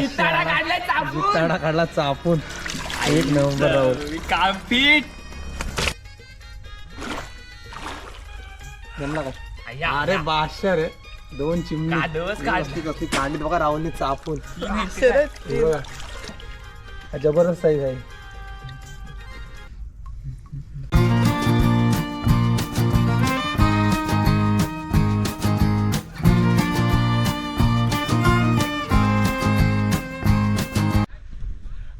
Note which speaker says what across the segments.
Speaker 1: जिताडा काढला चापून. एक नंबर राहुल
Speaker 2: कापीट
Speaker 1: जमला का? अरे बादशा रे. दोन चिमणी. काढली? बघा राहुलने चापून. जबरदस्त साईज आहे.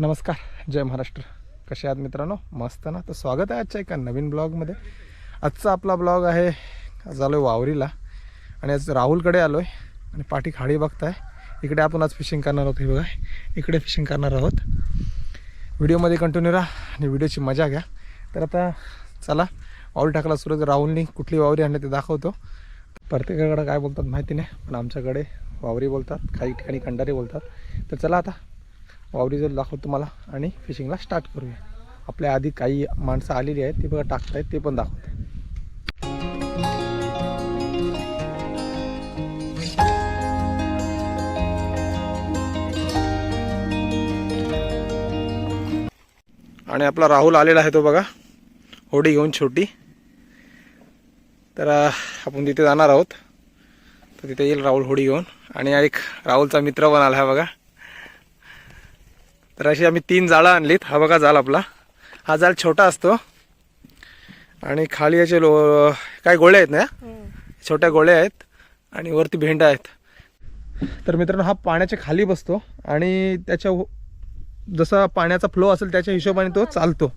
Speaker 1: नमस्कार जय महाराष्ट्र. कसे आहात मित्रांनो? मस्त ना? तर स्वागत आहे आजच्या एका नवीन ब्लॉगमध्ये. आजचा आपला ब्लॉग आहे आज आलो आहे वावरीला. आणि आज राहुलकडे आलो आहे आणि पाठी खाडी बघताय. इकडे आपण आज फिशिंग करणार आहोत हे बघा. इकडे फिशिंग करणार आहोत. व्हिडिओमध्ये कंटिन्यू राहा आणि व्हिडिओची मजा घ्या. तर आता चला वावरी टाकला सुरू राहुलनी कुठली वावरी आणली ते दाखवतो. प्रत्येकाकडे काय बोलतात माहिती नाही पण आमच्याकडे वावरी बोलतात काही ठिकाणी खंडारी बोलतात. तर चला आता वावरी जर दाखवतो तुम्हाला आणि फिशिंगला स्टार्ट करूया. आपल्या आधी काही माणसं आलेली आहेत ती बघा टाकतायत ते पण दाखवतो आणि आपला राहुल आलेला आहे तो बघा होडी घेऊन छोटी. तर आपण तिथे जाणार आहोत. तर तिथे येईल राहुल होडी घेऊन. आणि एक राहुलचा मित्र पण आला आहे बघा. तर अशी आम्ही तीन जाळं आणलीत. हा बघा जाळ आपला. हा जाळ छोटा असतो. आणि खाली याचे लो काय गोळे आहेत ना? छोट्या गोळ्या आहेत आणि वरती भेंडा आहेत. तर मित्रांनो हा पाण्याच्या खाली बसतो आणि त्याच्या जसा पाण्याचा फ्लो असेल त्याच्या हिशोबाने तो चालतो.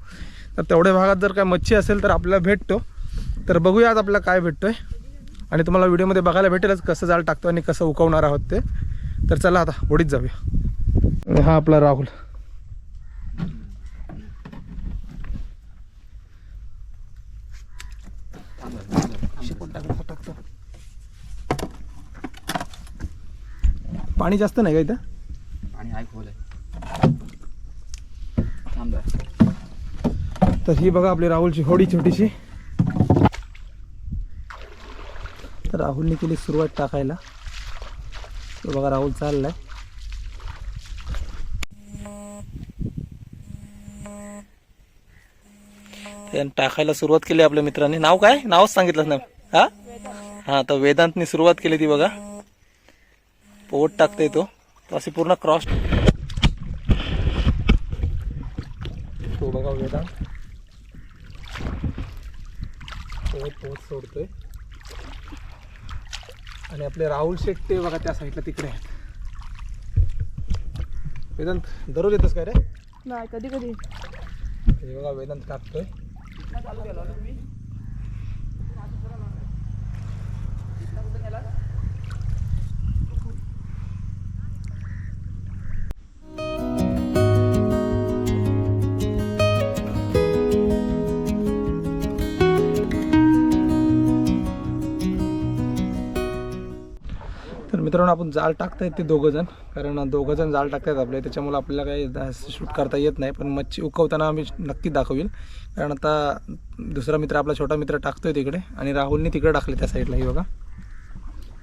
Speaker 1: तर तेवढ्या भागात जर काय मच्छी असेल तर आपल्याला भेटतो. तर बघूया आज आपल्याला काय भेटतोय. आणि तुम्हाला व्हिडिओमध्ये बघायला भेटेलच कसं जाळ टाकतो आणि कसं उकवणार आहोत ते. तर चला आता होडीत जाऊया. हा आपला राहुल टाकतो पाणी जास्त नाही का इथं?
Speaker 2: आणि हाय खोल आहे. थांब
Speaker 1: तर ही बघा आपली राहुलची होडी छोटीशी. तर राहुलने केली सुरुवात टाकायला. तो बघा राहुल चाललाय. त्यानं टाकायला सुरुवात केली आपल्या मित्रांनी. नाव काय? नावच सांगितलं ना. हा? हा तर वेदांतनी सुरुवात केली ती बघा. पोट टाकते तो. तो अशी पूर्ण क्रॉस तो बघा वेदांत पोहोच पोहोच सोडतोय. आणि आपले राहुल शेट्टे बघा त्या साईडला तिकडे आहेत. वेदांत दररोज येतोस काय रे?
Speaker 3: नाही कधी कधी
Speaker 1: हे बघा वेदांत टाकतोय मित्रांनो आपण जाळ टाकतायत ते दोघं जण कारण दोघं जण जाळ टाकतायत आपले. त्याच्यामुळे आपल्याला काही शूट करता येत नाही. पण मच्छी उकवताना आम्ही नक्की दाखवील कारण आता दुसरा मित्र आपला छोटा मित्र टाकतोय तिकडे. आणि राहुलने तिकडे टाकले त्या साईडला ही बघा.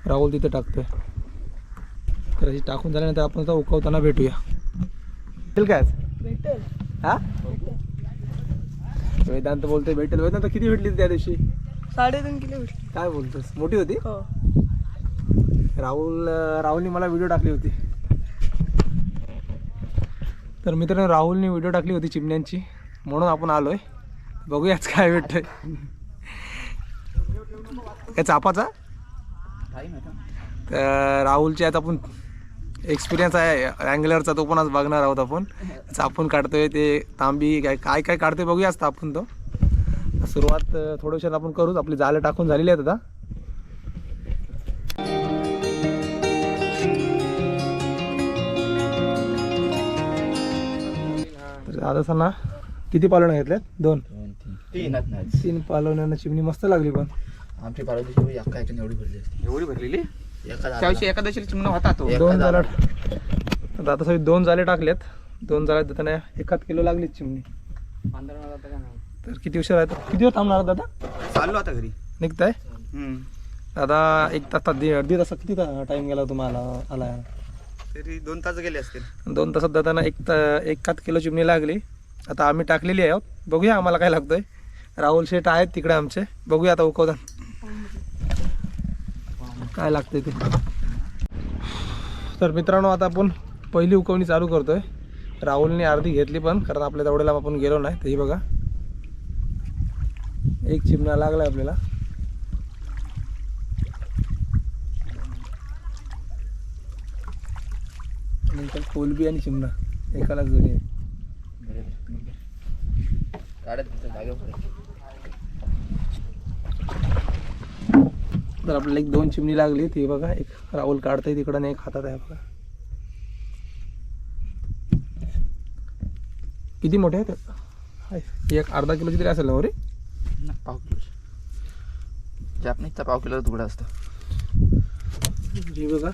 Speaker 1: राहुल तिथे टाकतोय. तर अशी टाकून झाल्यानंतर आपण आता उकवताना भेटूया. भेटेल काय?
Speaker 3: भेटेल.
Speaker 1: हा? वेदांत बोलतोय भेटेल. वेदांत किती भेटली त्या दिवशी?
Speaker 3: साडेतीन किलो भेटली.
Speaker 1: काय बोलतोस? मोठी होती?
Speaker 3: हो.
Speaker 1: राहुल राहुलने मला व्हिडिओ टाकली होती. तर मित्रांनो राहुलने व्हिडिओ टाकली होती चिमण्यांची. म्हणून आपण आलोय. बघूयाच काय भेटतंय. काय चापाचा? तर राहुलची आता आपण एक्सपिरियन्स आहे. अँगलरचा तो पण आज बघणार आहोत आपण. चापून काढतोय ते तांबी काय काय काय काढतोय बघूयाच तापून तो. सुरुवात अं, थोड्याशात आपण करूच. आपली जाळं टाकून झालेली आहेत आता. तर आता ना किती पालवण्या घेतल्यात? दोन.
Speaker 2: दोन तीन. तीनच नाही
Speaker 1: तीन पालवण्यांना चिमणी मस्त लागली पण.
Speaker 2: आमची पाडोशी एका ह्याच्याने एवढी भरली असते.
Speaker 4: एवढी भरलेली? एकादशीला चिमणा होता तो.
Speaker 1: दोन आता सगळी दोन जाले टाकलेत. दोन जाले देताना एकाच किलो लागलीच चिमणी. तर किती उशीर आहे? किती दिवस थांबणार दादा?
Speaker 4: चाललो आता घरी.
Speaker 1: निघताय? दादा एक तास दीड तास किती टाइम गेला तुम्हाला आला?
Speaker 4: तरी दोन तास गेले असतील.
Speaker 1: दोन तासात जाताना एक त एकात किलो चिमणी लागली. आता आम्ही टाकलेली आहे आहोत बघूया आम्हाला काय लागतोय. राहुल शेठ आहेत तिकडे आमचे. बघूया आता उकवतात. काय लागतंय ते. तर मित्रांनो आता आपण पहिली उकवणी चालू करतोय. राहुलने अर्धी घेतली पण कारण आपल्या तेवढ्याला आपण गेलो नाही. तेही बघा. एक चिमणा लागला आपल्याला. नंतर कोलबी आणि चिमणा एकालाच जोडी आहे. तर आपल्याला एक दोन चिमणी लागली ती बघा. एक राहुल काढतंय तिकडं आणि एक हातात आहे बघा. किती मोठे आहेत. एक अर्धा किलोची तरी असेल ना हो रे?
Speaker 2: पाव किलो जापनीजचा पाव किलो तुकडा असतो.
Speaker 1: हे बघा.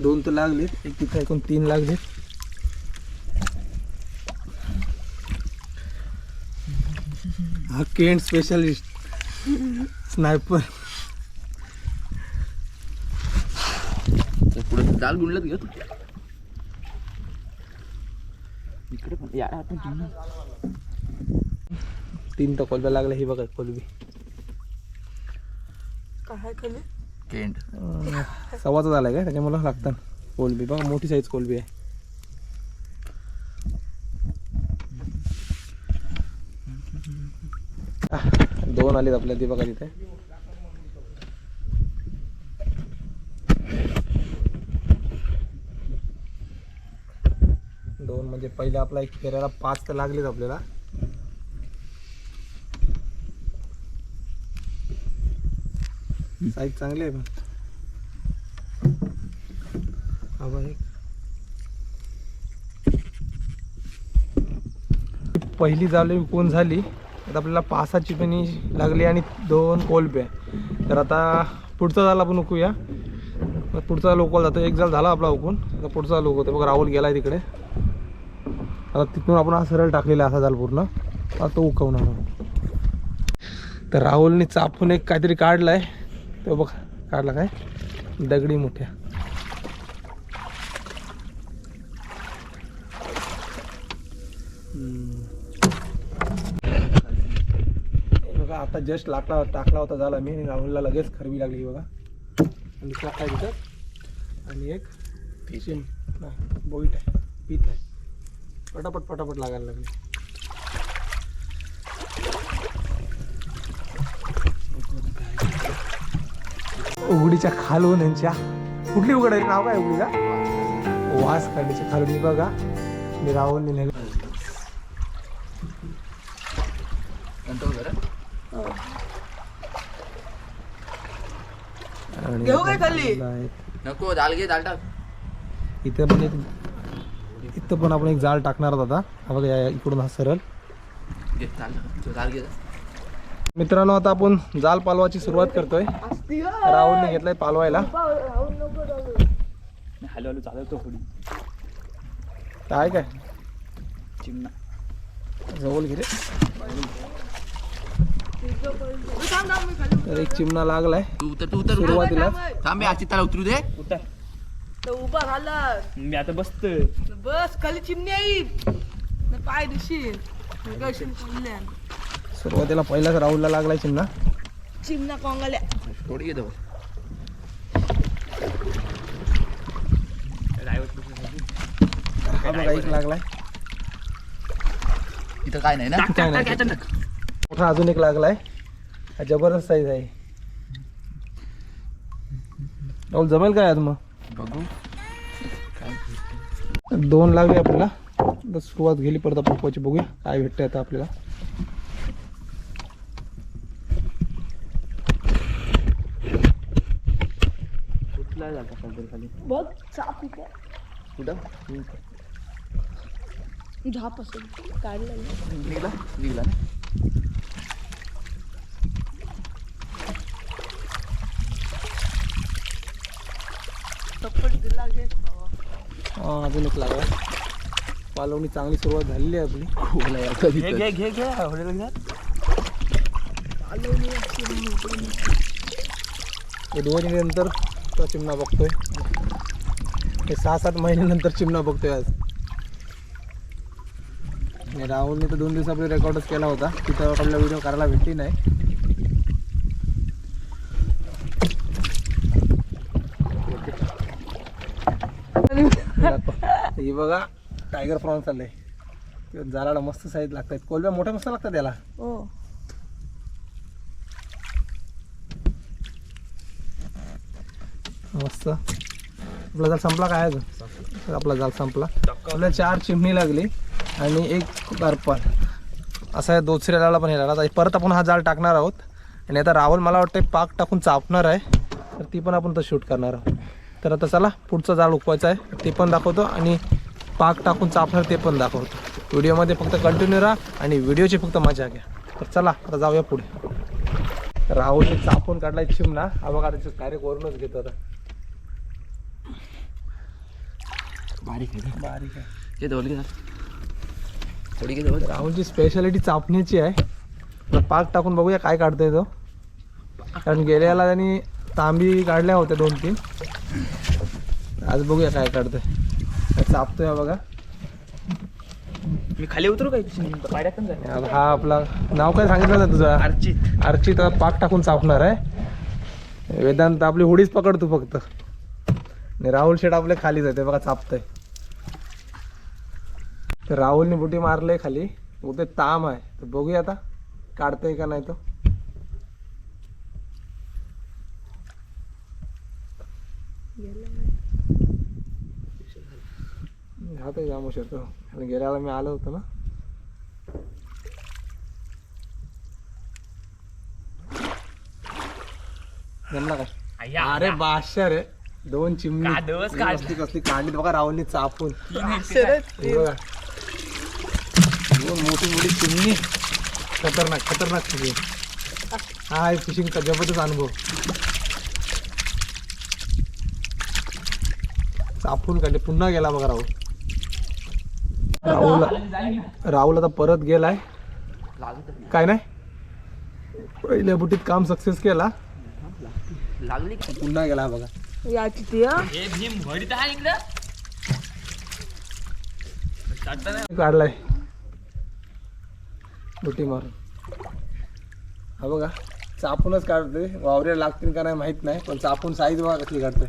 Speaker 1: दोन तर लागलेत एक तिथं एकूण तीन लागलेत. हा केंट स्पेशलिस्ट स्नायपर
Speaker 2: पुढे जाल गुंडलत घेऊ इकडे पण या.
Speaker 1: तीन तर कोलब्या लागल्या ही बघा कोलबी
Speaker 3: काय खाली?
Speaker 2: सेकंड
Speaker 1: अं, सव्वाचा झालाय का त्याच्यामुळे लागतात कोलबी. बघा मोठी साईज कोलबी आहे दोन आलेत आपल्या ती बघा तिथे. दोन म्हणजे पहिले आपला एक फेऱ्याला पाच तर लागलेत आपल्याला. साईज चांगली आहे पण. एक. पहिली जाळी विकून झाली. आता आपल्याला पासाची सहा लागली आणि दोन कोलबे तर आता पुढचा जाल आपण उकूया पुढचा लोकल जातो. एक जाल झाला आपला उकून आता पुढचा लोक होतो. बघ राहुल गेलाय तिकडे. आता तिथून आपण हा सरळ टाकलेला असा जाल पूर्ण. आता तो उकवणार तर राहुलने चापून एक काहीतरी काढलाय. तो बघ काढला काय? दगडी मोठ्या. बघा आता जस्ट लाकला टाकला होता झाला. मी आणि राहुलला लगेच खरवी लागली बघा. आणि काय तिथं. आणि एक बोईट आहे. पीत आहे. पटापट पटापट लागायला लागली. उघडीच्या खालून यांच्या कुठली उघड आहे? नाव काय उघडीचा वास काढण्याच्या खालून. मी बघा मी
Speaker 3: घेऊ काय खाली?
Speaker 1: आहे.
Speaker 2: नको दाल घे दाल टाक.
Speaker 1: इथे पण एक इथं पण आपण एक जाळ टाकणार आहोत आता. बघा या इकडून हा सरळ. मित्रांनो आता आपण जाल पालवाची सुरुवात करतोय. राहुलने घेतलाय पालवायला.
Speaker 3: राहून नको जाऊ
Speaker 2: हॅलो हॅलो चालवतो थोडी
Speaker 1: आहे काय?
Speaker 2: चिमणा.
Speaker 1: जवळ घे रे.
Speaker 3: थांब थांब मी खाली
Speaker 1: तर एक चिमणा लागलाय.
Speaker 2: तू उतर तू उतर. उतर.
Speaker 1: सुरुवातीला.
Speaker 2: थांब आची त्याला उतरू दे.
Speaker 3: तर उभा राहिला.
Speaker 2: मी आता बसतोय
Speaker 3: बस खाली चिमणी आई न पाय पडल्या
Speaker 1: सुरुवातीला पहिलाच राहुलला लागलाय चिमणा.
Speaker 3: कोंगाल्या
Speaker 2: थोडी घेतो
Speaker 1: बघा. एक लागलाय.
Speaker 2: इथं काय नाही ना?
Speaker 1: काय नाही. मोठा अजून एक लागलाय. हा जबरदस्त साईज आहे. राहुल जमेल काय आज मग?
Speaker 2: बघू.
Speaker 1: दोन लागले आपल्याला. सुरुवात गेली परत पोहायची बघूया. काय भेटतंय आता आपल्याला
Speaker 2: कुठला जाता खाली
Speaker 3: बघ चाप इथे
Speaker 2: कुठं?
Speaker 3: झाप असेल काढलं
Speaker 2: निघला? निघला ना.
Speaker 3: घे
Speaker 1: हा, अजून एक लागला. पालवणी चांगली सुरुवात झालेली आहे आपली.
Speaker 2: खोला यार कधी तर.
Speaker 1: घे घे हे दोन नंतर तो चिमणा बघतोय. हे सहा सात महिन्यानंतर चिमणा बघतोय आज. राहुलने तर दोन दिवसापूर्वी रेकॉर्डच केला होता. तिथं आपल्याला व्हिडिओ करायला भेटली नाही. ही बघा टायगर प्रॉन्स चाललंय. जालाला मस्त साईज लागतात कोलब्या मोठ्या मस्त लागतात त्याला
Speaker 3: हो.
Speaker 1: मस्त. आपला जाल संपला काय अजून आपला जाल संपला. आपल्याला चार चिमणी लागली आणि एक बर्पण असा या दुसऱ्याला पण येणार परत आपण हा जाळ टाकणार आहोत. आणि आता राहुल मला वाटतं पाक टाकून चापणार आहे. तर ती पण आपण तर शूट करणार आहोत. तर आता चला पुढचं जाळ उकवायचं आहे. ते पण दाखवतो आणि पाक टाकून चापणार ते पण दाखवतो. व्हिडिओमध्ये फक्त कंटिन्यू राहा आणि व्हिडिओची फक्त मजा घ्या. तर चला आता जाऊया पुढे. राहुलने चापून काढला चिमणा. हा बघा त्याचं घेतो आता.
Speaker 2: बारीक आहे
Speaker 1: बारीक आहे.
Speaker 2: थोडी घे
Speaker 1: राहुलची स्पेशालिटी चापण्याची आहे. पाक टाकून बघूया काय काढतोय तो. कारण गेल्याला त्यांनी तांबी काढल्या होत्या दोन तीन. आज बघूया काय काढतोय. चापतोय हा बघा.
Speaker 2: मी खाली उतरू काय पायऱ्या पण
Speaker 1: हा आपला नाव काय सांगितलं ना तुझं?
Speaker 2: अर्चित.
Speaker 1: अर्चित पाक टाकून चापणार आहे. वेदांत आपली होडीच पकडतो फक्त. आणि राहुल शेट आपले खाली जाते बघा चापतंय. तर राहुलने बुटी मारले खाली. उते ताम आहे. तर बघूया आता काढतंय का नाही तो. तर जामू शकतो आणि गेल्याला मी आलो होतो ना. जमला काय? अरे बादशा रे. दोन चिमणी. कसली काढली बघा राहुलनी चापून. बघा. दोन मोठी मोठी चिमणी. खतरनाक खतरनाक फिशिंग हा आहे फिशिंगचा जबरदस्त अनुभव. चापून काढले. पुन्हा गेला बघा राहुल. राहुल राहुल आता परत गेलाय. काय नाही? पहिल्या बुटीत काम सक्सेस केला.
Speaker 2: लागली
Speaker 1: पुन्हा गेला बघा.
Speaker 3: याची ती
Speaker 1: काढलाय. बुटी मारून. हा बघा चापूनच काढते वावरे लागतील का नाही माहीत नाही पण चापून साईज बघा कसली काढते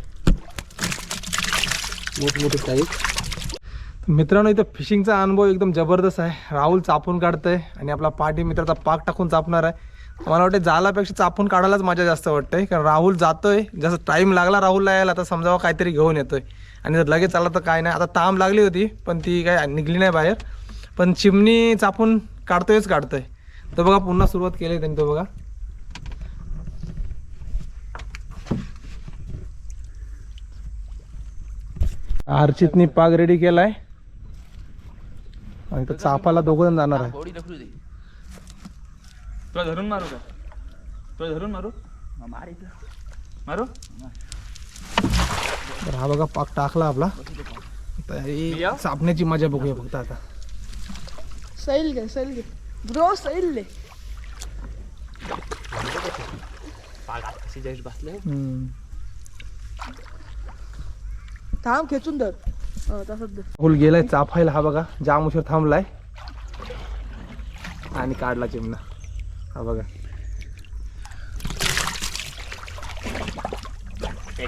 Speaker 1: मोठी साईज मित्रांनो इथं फिशिंगचा अनुभव एकदम जबरदस्त आहे. राहुल चापून काढतंय आणि आपला पाठी मित्राचा पाक टाकून चापणार आहे. मला वाटतं जालापेक्षा चापून काढायलाच मजा जास्त वाटते कारण राहुल जातोय. जसं टाईम लागला राहुलला यायला तर समजावं काहीतरी घेऊन येतोय. आणि जर लगेच आला तर काय नाही. आता ताम लागली होती पण ती काय निघली नाही बाहेर. पण चिमणी चापून काढतोयच काढतोय. तो बघा पुन्हा सुरुवात केली त्यांनी तो बघा. अर्चितनी पाग रेडी केलाय. आणि तो चापाला दोघं जण जाणार आहे.
Speaker 2: तुला धरून मारू का? तुला धरून मारू? हा, मार
Speaker 1: तर हा बघा पाक टाकला आपला. ही चापण्याची मजा बघूया फक्त आता.
Speaker 3: सैल घे सैल घे ब्रो सैल ले
Speaker 2: जस्ट बसले.
Speaker 3: थांब खेचून धर हो, तसंच धर
Speaker 1: राहुल गेलाय चाफायला हा बघा जाम उशीर थांबलाय आणि काढला चिमणा हा बघा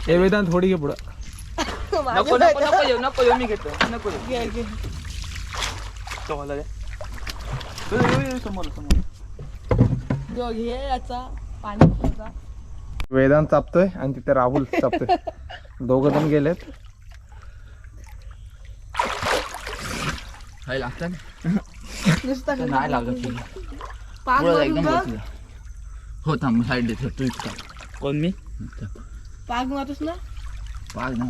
Speaker 1: हे वेदांत थोडी घे पुढं
Speaker 2: नको नको नको येऊ नको येऊ मी घेतो नको येऊ
Speaker 3: घे
Speaker 2: तो मला समोर समोर
Speaker 3: जो घे याचा पाणी
Speaker 1: वेदांत चापतोय आणि तिथे राहुल चापतोय. दोघं जण गेलेत.
Speaker 2: हाय लागतं
Speaker 3: नुसता घे.
Speaker 2: नाही लागत हो थांब साईड देतो. तू इथं कोण मी?
Speaker 3: पाक मारूस ना?
Speaker 2: पाग ना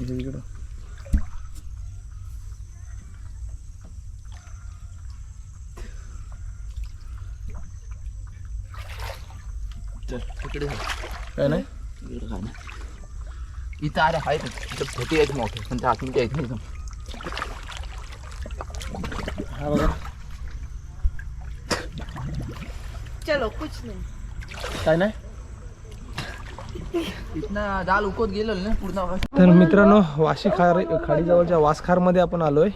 Speaker 1: इकडं.
Speaker 2: चल तिकडे.
Speaker 1: काय नाही?
Speaker 2: इकडे काय नाही. इथं अरे आहेत इथं फटी आहेत मोठे पण त्या आतमध्ये आहेत
Speaker 1: हा बघा.
Speaker 3: चलो कुछ नाही.
Speaker 1: काय नाही
Speaker 2: इथनं जाल उकत गेलो ना पूर्ण
Speaker 1: तर मित्रांनो वाशी खार खाडीजवळच्या वासखारमध्ये आपण आलोय.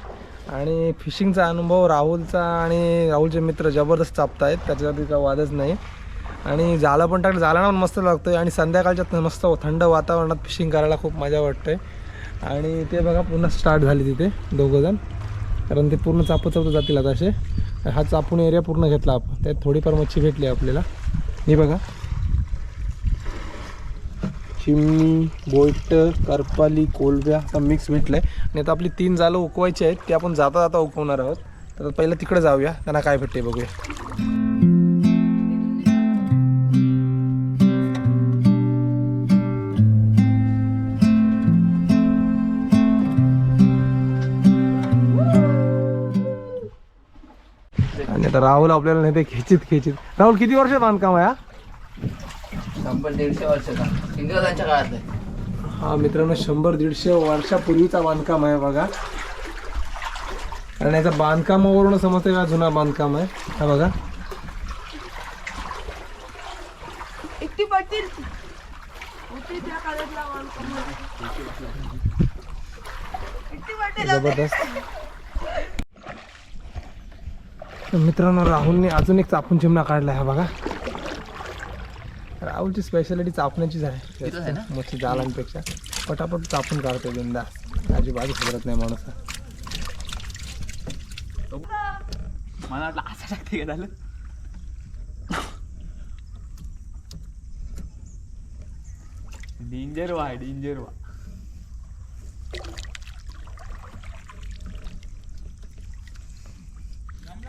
Speaker 1: आणि फिशिंगचा अनुभव राहुलचा आणि राहुलचे मित्र जबरदस्त चापतायत. त्याच्यासाठी काय वादच नाही. आणि जाळं पण टाकलं. जाळं पण मस्त लागतोय. आणि संध्याकाळच्या मस्त थंड वातावरणात फिशिंग करायला खूप मजा वाटते आणि ते बघा पुन्हा स्टार्ट झाली तिथे दोघंजण. कारण ते पूर्ण चापू चापत जातील आता असे. हा चापून एरिया पूर्ण घेतला आपण. त्यात थोडीफार मच्छी भेटली आपल्याला. हे बघा. चिमणी बोईट करपाली कोलब्या आता मिक्स भेटलं आहे आणि आता आपली तीन जालं उकवायची आहेत ते आपण जाता जाता उकवणार आहोत. तर पहिलं तिकडे जाऊया त्यांना काय भेटते बघूया. आणि आता राहुल आपल्याला नाही ते खेचित खेचित. राहुल किती वर्ष बांधकाम आहे हा?
Speaker 2: शंभर दीडशे वर्षाचा. इंग्रजांच्या काळातलं. आहे.
Speaker 1: हा मित्रांनो शंभर दीडशे वर्षापूर्वीचा बांधकाम आहे बघा. आणि याचा बांधकामावरून समजते का जुना बांधकाम आहे? हा बघा. जबरदस्त. तर मित्रांनो राहुलने अजून एक चापून चिमणा काढला हा बघा. राहुलची स्पेशालिटी चापण्याचीच आहे? मच्छी जालांपेक्षा. पटापट चापून काढतो बिंदा आजूबाजू खबरत नाही माणूस.
Speaker 2: मला वाटलं असं टाकते का झालं? डेंजर वा डेंजर वा.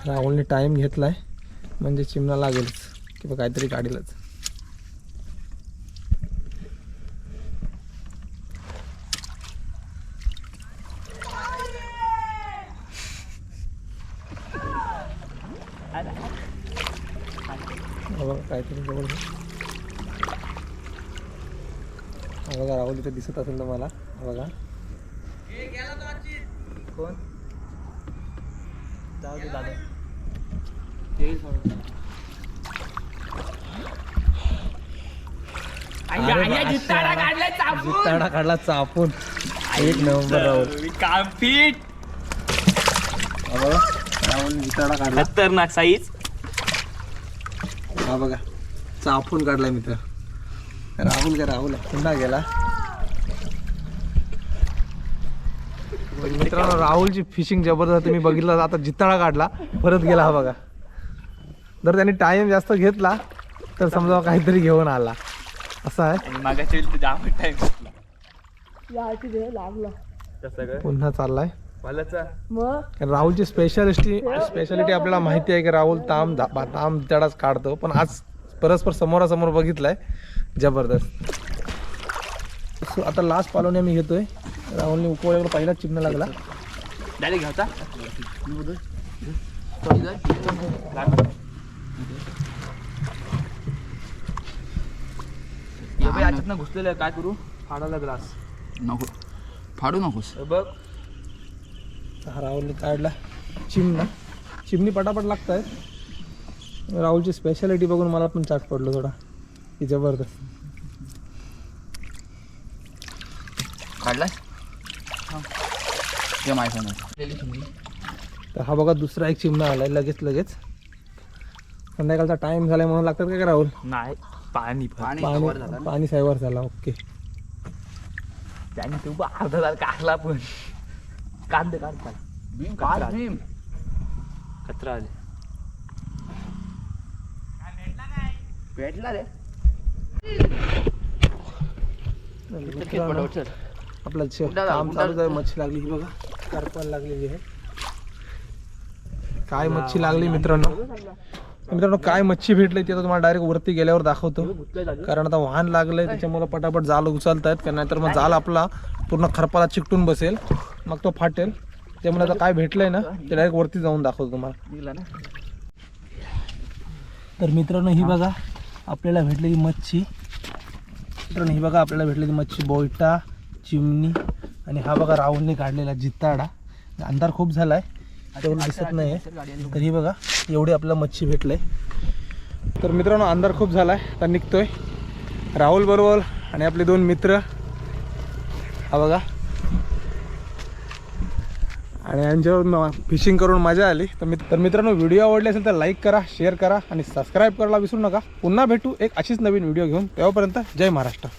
Speaker 1: राहुलने टाइम घेतलाय. म्हणजे चिमणा लागेलच. किंवा काहीतरी काढेलच हा बघा काहीतरी जवळ घे. हा बघा राहुल इथे दिसत असेल तुम्हाला. बघा. कोण?
Speaker 2: जाऊ दे दादा.
Speaker 1: जित्ताडा काढला चापून. एक नंबर राहुल.
Speaker 2: कापीट
Speaker 1: राहुल जिताडा काढला.
Speaker 2: खतरनाक साईज.
Speaker 1: हा बघा चापून काढलाय मित्र. राहुल का राहुल. पुन्हा गेला? मित्रांनो राहुलची फिशिंग जबरदस्त तुम्ही बघितलं. आता जित्ताडा काढला. परत गेला हा बघा. जर त्याने टाइम जास्त घेतला तर समजा काहीतरी घेऊन आला. असं आहे.
Speaker 2: आणि मागाच्या वेळी जाम टाइम घेतला.
Speaker 3: याची देह लागला.
Speaker 2: कसं काय
Speaker 1: पुन्हा चाललाय. कारण राहुलची स्पेशालिटी स्पेशालिटी आपल्याला माहिती आहे की राहुल ताम धा- ताम तडाच काढतो. पण आज परस्पर समोरासमोर बघितलाय. जबरदस्त. So, आता लास्ट पालोने मी घेतोय. राहुलने उकवल्यावर पहिलाच चिन्ह लागला.
Speaker 2: डायरेक्ट घ्यायचा याच्यातनं घुसलेलं आहे. काय करू?
Speaker 1: फाडाला ग्लास.
Speaker 2: नको. फाडू नकोस.
Speaker 1: बघ. राहुलने काढला चिमणा. चिमणी पटापट लागत आहेत राहुलची स्पेशालिटी बघून मला पण चाट पडलो थोडा. की जबरदस्त.
Speaker 2: काढलाय? माहिती
Speaker 1: तर हा बघा दुसरा एक चिमणा आलाय लगेच लगेच. संध्याकाळचा टाइम झालाय म्हणून लागतात का राहुल?
Speaker 2: नाही पाणी पाणी
Speaker 1: पाणी पाणी सायवर झाला ओके.
Speaker 2: त्याने तू अर्धा तास काढला पण. कांदे आले. कचरा आले. भेटला रे.
Speaker 1: मित्रांनो, आपलं काम आहे मच्छी लागली ही बघा. करपाल लागलेली आहे. काय मच्छी लागली मित्रांनो? मित्रांनो काय मच्छी भेटली ते तुम्हाला डायरेक्ट वरती गेल्यावर दाखवतो. कारण आता वाहन लागलंय त्याच्यामुळे पटापट जाल उचलत आहेत कारण नाहीतर मग जाल आपला पूर्ण खरपाला चिकटून बसेल. मग तो फाटेल. त्यामुळे आता काय भेटलंय ना ते डायरेक्ट वरती जाऊन दाखवतो तुम्हाला. तर मित्रांनो ही बघा आपल्याला भेटलेली मच्छी. मित्रांनो ही बघा आपल्याला भेटलेली मच्छी. बोयटा चिमणी आणि हा बघा राहुलने काढलेला जित्ताडा अंधार खूप झालाय. तेवढं दिसत नाही तर ही बघा एवढी आपल्याला मच्छी भेटलंय. तर मित्रांनो अंधार खूप झाला आहे आता निघतोय. राहुल बरोबर आणि आपले दोन मित्र. हा बघा आणि यांच्यावर फिशिंग करून मजा आली. तर मी तर मित्रांनो व्हिडिओ आवडले असेल तर लाईक करा शेअर करा आणि सबस्क्राईब करायला विसरू नका. पुन्हा भेटू एक अशीच नवीन व्हिडिओ घेऊन. तेव्हापर्यंत जय महाराष्ट्र.